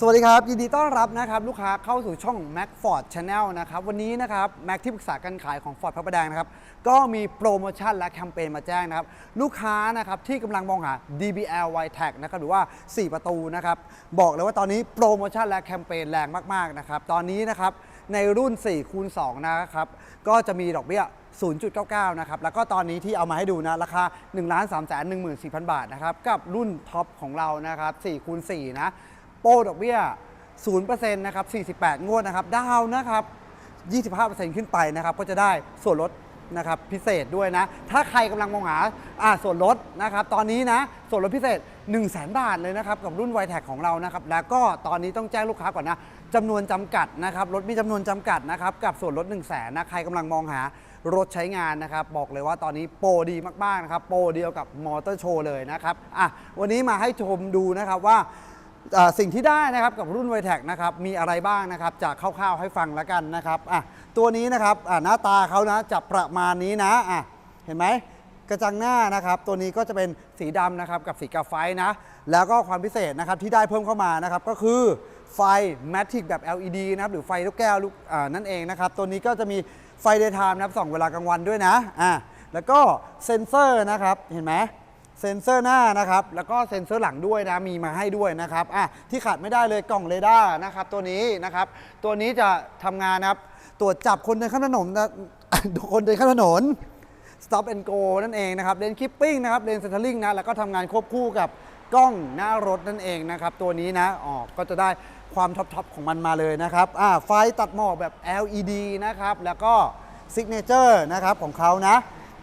สวัสดีครับ ยินดีต้อนรับนะครับ ลูกค้าเข้าสู่ช่อง Mac Ford Channel นะครับ วันนี้นะครับแม็กที่ปรึกษาการขายของ Ford พระประแดงนะครับ ก็มีโปรโมชั่นและแคมเปญมาแจ้งนะครับ ลูกค้านะครับที่กำลังมองหา DBL y t a g นะครับหรือว่า 4 ประตูนะครับ บอกเลยว่าตอนนี้โปรโมชั่นและแคมเปญแรงมากๆนะครับ ตอนนี้นะครับในรุ่น4คูณ2นะครับก็จะมีดอกเบี้ย0.99 นะครับ แล้วก็ตอนนี้ที่เอามาให้ดูนะ ราคา 1 3 1 4 0 0 0 บาทนะครับ กับรุ่นท็อปของเรานะครับ4คูณ4นะ ปรดอกเบี้ย0%นะครับ 48 งวดนะครับ ดาวน์นะครับ 25%ขึ้นไปนะครับ ก็จะได้ส่วนลดนะครับพิเศษด้วยนะ ถ้าใครกำลังมองหาอ่าส่วนลดนะครับ ตอนนี้นะ ส่วนลดพิเศษ 1 0 0 0 0แบาทเลยนะครับ กับรุ่น y t e c ของเรานะครับ แล้วก็ตอนนี้ต้องแจ้งลูกค้าก่อนนะจำนวนจำกัดนะครับรถมีจำนวนจำกัดนะครับ กับส่วนลด 1 0 0 0 0แนะ ใครกำลังมองหารถใช้งานนะครับ บอกเลยว่าตอนนี้โปรดีมากๆนะครับ โปรเดียวกับมอเตอร์โชว์เลยนะครับ อะ วันนี้มาให้ชมดูนะครับว่า สิ่งที่ได้นะครับกับรุ่น v i t e c นะครับมีอะไรบ้างนะครับจากคร่าวๆให้ฟังแล้วกันนะครับอะตัวนี้นะครับอะหน้าตาเขานะจะประมาณนี้นะอะเห็นไหมกระจังหน้านะครับตัวนี้ก็จะเป็นสีดำนะครับกับสีกาไฟนะแล้วก็ความพิเศษนะครับที่ได้เพิ่มเข้ามานะครับก็คือไฟ Matic แบบ LED นะครับหรือไฟลูกแก้วลูกอ่านั่นเองนะครับตัวนี้ก็จะมีไฟ daytime นะครับส่องเวลากลางวันด้วยนะอะแล้วก็เซ็นเซอร์นะครับเห็นไหม เซ็นเซอร์หน้านะครับ แล้วก็เซ็นเซอร์หลังด้วยนะ มีมาให้ด้วยนะครับอะที่ขาดไม่ได้เลยกล่องเรดาร์นะครับ ตัวนี้นะครับ ตัวนี้จะทำงานนะครับ ตรวจจับคนเดินข้ามถนนนะ คนเดินข้ามถนน stop and go นั่นเองนะครับเลนคิปปิ้งนะครับเลนเซนเทอร์ลิงนะ แล้วก็ทำงานควบคู่กับกล้องหน้ารถนั่นเองนะครับ ตัวนี้นะออกก็จะได้ความท็อปๆของมันมาเลยนะครับอ่าไฟตัดหมอกแบบ LED นะครับ แล้วก็ซิกเนเจอร์นะครับของเขานะ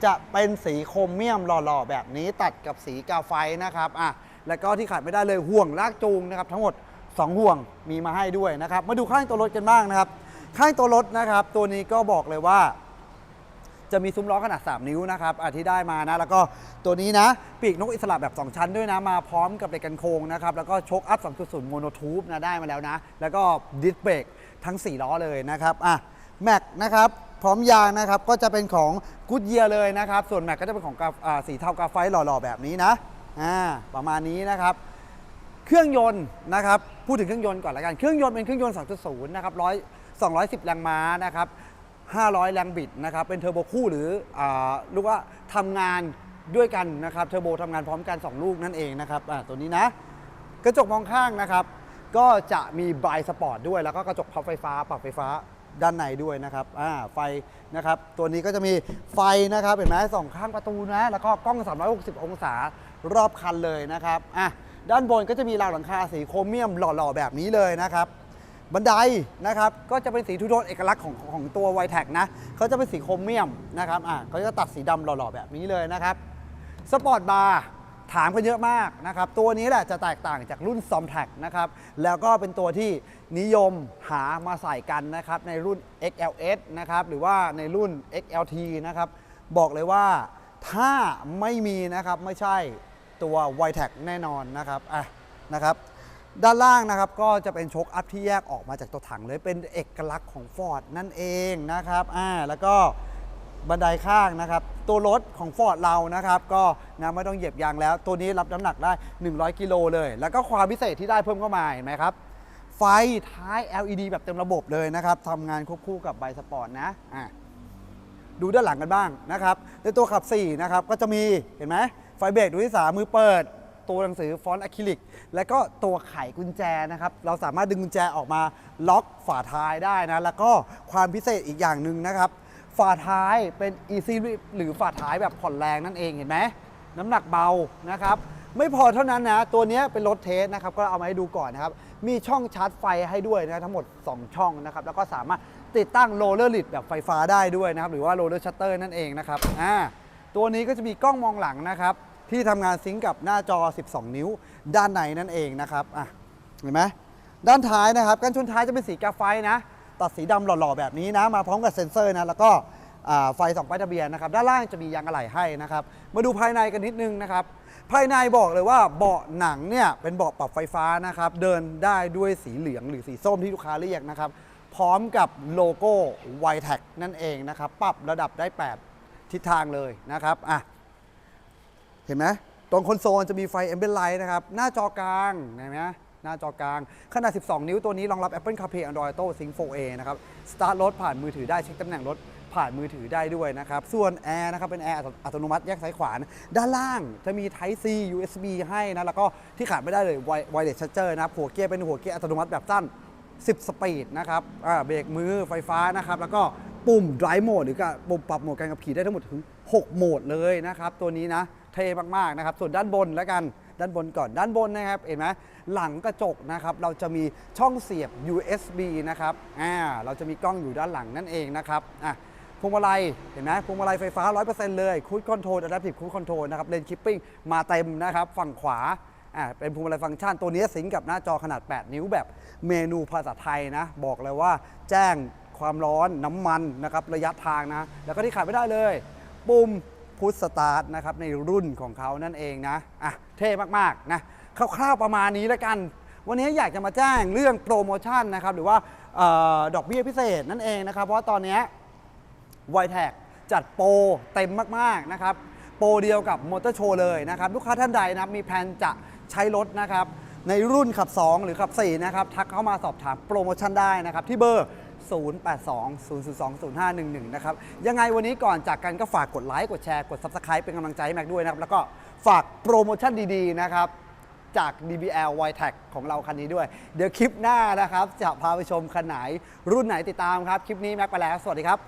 จะเป็นสีโครเมียมหล่อๆ แบบนี้ตัดกับสีกาไฟนะครับอะแล้วก็ที่ขาดไม่ได้เลยห่วงลากจูงนะครับ ทั้งหมด 2 ห่วงมีมาให้ด้วยนะครับ มาดูข้างตัวรถกันบ้างนะครับ ข้างตัวรถนะครับ ตัวนี้ก็บอกเลยว่า จะมีซุ้มล้อขนาด 3 นิ้วนะครับอะที่ได้มานะ แล้วก็ตัวนี้นะปีกนกอิสระแบบ 2 ชั้นด้วยนะ มาพร้อมกับเหล็กกันโค้งนะครับแล้วก็โชคอัพ2.0โมโนทูบนะได้มาแล้วนะ แล้วก็ดิสเบรกทั้ง 4 ล้อเลยนะครับอะแม็กนะครับ พร้อมยางนะครับก็จะเป็นของกูดเยียเลยนะครับ ส่วนแม็กก็จะเป็นของกาสีเทากาไฟหล่อๆแบบนี้นะอ่าประมาณนี้นะครับเครื่องยนต์นะครับพูดถึงเครื่องยนต์ก่อนละกันเครื่องยนต์เป็นเครื่องยนต์ 2.0 นะครับ100 210 แรงม้านะครับ 500 แรงบิดนะครับ เป็นเทอร์โบคู่หรือเรียกว่าทำงานด้วยกันนะครับ เทอร์โบทำงานพร้อมกัน 2 ลูกนั่นเองนะครับตัวนี้นะ กระจกมองข้างนะครับ ก็จะมีบายสปอร์ตด้วย แล้วก็กระจกพับไฟฟ้า ปรับไฟฟ้า ด้านในด้วยนะครับอ่าไฟนะครับ ตัวนี้ก็จะมีไฟนะครับเห็นไหมสองข้างประตูนะ แล้วก็กล้อง 360 องศารอบคันเลยนะครับอะด้านบนก็จะมีราวหลังคาสีโครเมียมหล่อๆแบบนี้เลยนะครับบันไดนะครับก็จะเป็นสีทูโทนเอกลักษณ์ของของตัวไวแท็กนะเขาจะเป็นสีโครเมียมนะครับอะเขาจะตัดสีดำหล่อๆแบบนี้เลยนะครับสปอร์ตบาร์ ถามกันเยอะมากนะครับ ตัวนี้แหละจะแตกต่างจากรุ่น s o m t a c นะครับ แล้วก็เป็นตัวที่นิยมหามาใส่กันนะครับ ในรุ่น XLS นะครับ หรือว่าในรุ่น XLT นะครับ บอกเลยว่าถ้าไม่มีนะครับ ไม่ใช่ตัว y t e c แน่นอนนะครับอะนะครับด้านล่างนะครับก็จะเป็นโชคอัพที่แยกออกมาจากตัวถังเลยเป็นเอกลักษณ์ของ Ford นั่นเองนะครับอ่าแล้วก็ บันไดข้างนะครับ ตัวรถของ Ford เรานะครับ ก็นะไม่ต้องเหยียบยางแล้ว ตัวนี้รับน้ำหนักได้ 100 กิโลเลย แล้วก็ความพิเศษที่ได้เพิ่มเข้ามาเห็นไหมครับ ไฟท้าย LED แบบเต็มระบบเลยนะครับทำงานควบคู่กับไบสปอร์ตนะอะดูด้านหลังกันบ้างนะครับ ในตัวขับ 4 นะครับ ก็จะมีเห็นไหมไฟเบรกดูที่สามือเปิด ตัวหนังสือฟอนต์อะคริลิก และก็ตัวไขกุญแจนะครับ เราสามารถดึงกุญแจออกมาล็อกฝาท้ายได้นะ แล้วก็ความพิเศษอีกอย่างหนึ่งนะครับ ฝาท้ายเป็น Easy Grip หรือฝาท้ายแบบผ่อนแรงนั่นเองเห็นไหมน้ำหนักเบานะครับ ไม่พอเท่านั้นนะ ตัวนี้เป็นรถเทสนะครับ ก็เอามาให้ดูก่อนนะครับ มีช่องชาร์จไฟให้ด้วยนะทั้งหมด 2 ช่องนะครับ แล้วก็สามารถติดตั้งโรลเลอร์ลิดแบบไฟฟ้าได้ด้วยนะครับ หรือว่าโรลเลอร์ชัตเตอร์นั่นเองนะครับอ่าตัวนี้ก็จะมีกล้องมองหลังนะครับ ที่ทำงานซิงก์กับหน้าจอ 12 นิ้ว ด้านในนั่นเองนะครับอะเห็นไหมด้านท้ายนะครับกันชนท้ายจะเป็นสีกาไฟนะ ตัดสีดำหล่อๆ แบบนี้นะ มาพร้อมกับเซ็นเซอร์นะ แล้วก็ไฟสองป้ายทะเบียนนะครับ ด้านล่างจะมียางอะไหล่ให้นะครับ มาดูภายในกันนิดนึงนะครับ ภายในบอกเลยว่าเบาะหนังเนี่ยเป็นเบาะปรับไฟฟ้านะครับ เดินได้ด้วยสีเหลืองหรือสีส้มที่ลูกค้าเรียกนะครับ พร้อมกับโลโก้ y t e c นั่นเองนะครับ ปรับระดับได้ 8 ทิศทางเลยนะครับ อะ เห็นไหมตรงคอนโซลจะมีไฟ a m b i e n t light นะครับ หน้าจอกลางเห็นไหม หน้าจอกลาง ขนาด 12 นิ้วตัวนี้รองรับ Apple CarPlay Android Auto Sync 4A นะครับ สตาร์ทรถผ่านมือถือได้เช็คตำแหน่งรถผ่านมือถือได้ด้วยนะครับ ส่วนแอร์นะครับเป็นแอร์อัตโนมัติแยกซ้ายขวาน ด้านล่างจะมี Type C USB ให้นะ แล้วก็ที่ขาดไม่ได้เลย Wireless Charger นะครับ หัวเกียร์เป็นหัวเกียร์อัตโนมัติแบบสั้น 10 สปีดนะครับเบรกมือไฟฟ้านะครับ แล้วก็ปุ่ม drive mode หรือกับปุ่มปรับโหมดการขับขี่ได้ทั้งหมดถึง 6 โหมดเลยนะครับ ตัวนี้นะ เท่มากๆนะครับ ส่วนด้านบนแล้วกัน ด้านบนก่อนด้านบนนะครับเห็นไหมหลังกระจกนะครับเราจะมีช่องเสียบ USB นะครับอ่าเราจะมีกล้องอยู่ด้านหลังนั่นเองนะครับอะพวงมาลัยเห็นไหมพวงมาลัยไฟฟ้า 100%เลยคูดคอนโทรลอะดัพทีฟคูดคอนโทรลนะครับเลนชิปปิ้งมาเต็มนะครับ ฝั่งขวาอ่าเป็นพวงมาลัยฟังก์ชัน ตัวนี้สิงกับหน้าจอขนาด 8 นิ้วแบบเมนูภาษาไทยนะ บอกเลยว่าแจ้งความร้อนน้ำมันนะครับระยะทางนะ แล้วก็ที่ขาดไม่ได้เลย ปุ่ม พุทสตาร์ทนะครับในรุ่นของเขานั่นเองนะอะเท่มากๆนะคร่าวๆประมาณนี้แล้วกัน วันนี้อยากจะมาแจ้งเรื่องโปรโมชั่นนะครับหรือว่าออดอกเบี้ยพิเศษนั่นเองนะครับ เพราะตอนนี้ไวแท็กจัดโปรเต็มมากๆนะครับโปรเดียวกับมอเตอร์โชว์เลยนะครับลูกค้าท่านใดนะมีแผนจะใช้รถนะครับในรุ่นขับ 2 หรือขับ 4 นะครับ ทักเข้ามาสอบถามโปรโมชั่นได้นะครับ ที่เบอร์ 0820020511 นะครับ ยังไงวันนี้ก่อนจากกันก็ฝากกดไลค์กดแชร์กด Subscribe เป็นกำลังใจให้แม็กด้วยนะครับ แล้วก็ฝากโปรโมชั่นดีๆ นะครับ จาก DBL y t e c ของเราคันนี้ด้วย เดี๋ยวคลิปหน้านะครับ จะพาไปชมคันไหนรุ่นไหนติดตามครับ คลิปนี้แม็กไปแล้ว สวัสดีครับ